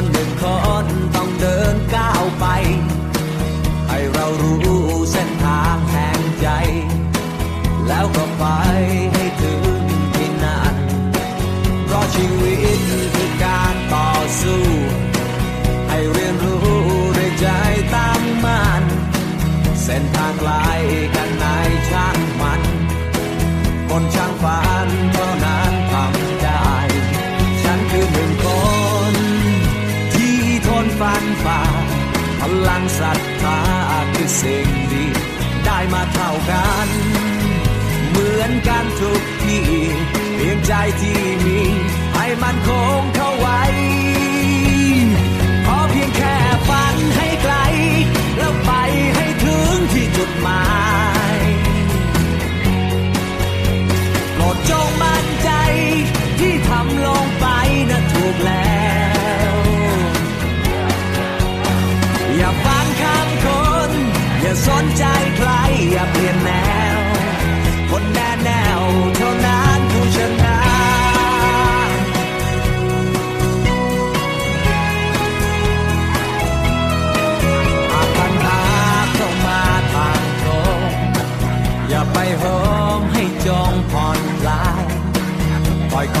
คนหนึ่งคนต้องเดินก้าวไป ให้เรารู้เส้นทางแห่งใจ แล้วก็ไปให้ถึงที่นั่นเพราะชีวิตคือการต่อสู้ ให้เรียนรู้ด้วยใจตั้งมั่นเส้นทางไกลกันในช่างมัน คนช่างฝันเท่านั้นทำได้ ทนฟันฝ่าพลังศรัทธาคือสิ่งดี ได้มาเท่ากัน เหมือนกันทุกที่เพียงใจที่มีให้มัน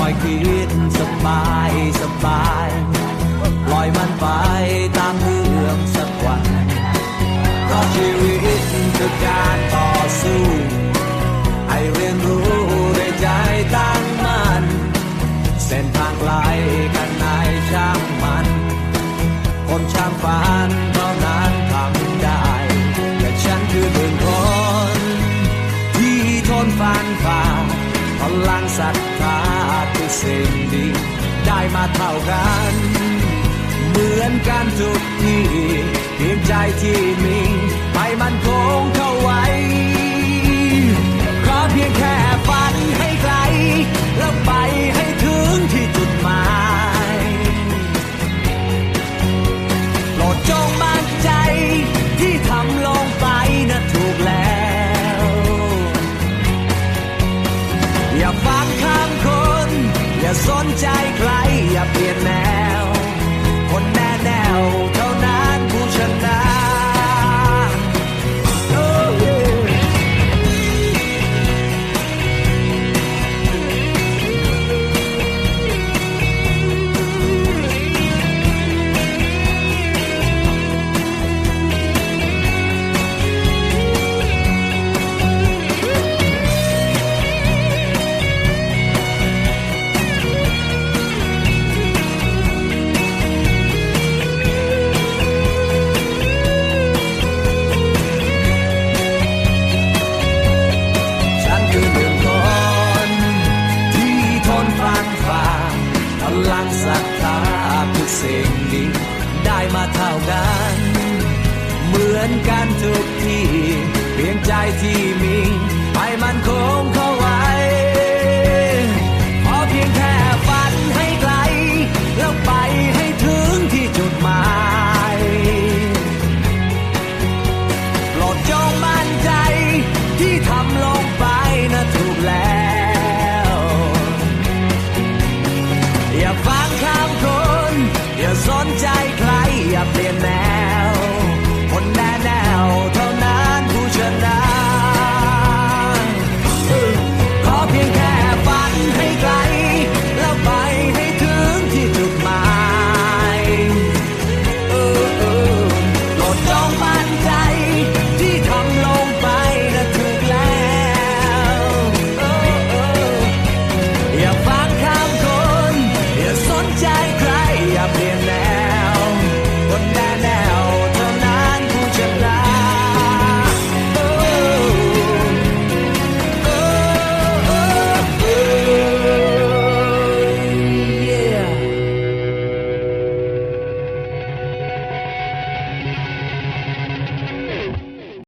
อยค่อยๆคิดสบายสบาย มาเท่ากัน เหมือนกันทุกที่เพียงใจที่มีให้มันคงเข้าไว้ ขอเพียงแค่ฝันให้ไกล แล้วไปให้ถึงที่จุดหมายโปรดจงมั่นใจที่ทำลงไปนะถูกแล้ว อย่าฟังคำคน อย่าสนใจใคร ลังศรัทธาทุกสิ่งดีได้มาเท่ากัน เหมือนกันทุกที่เพียงใจที่มี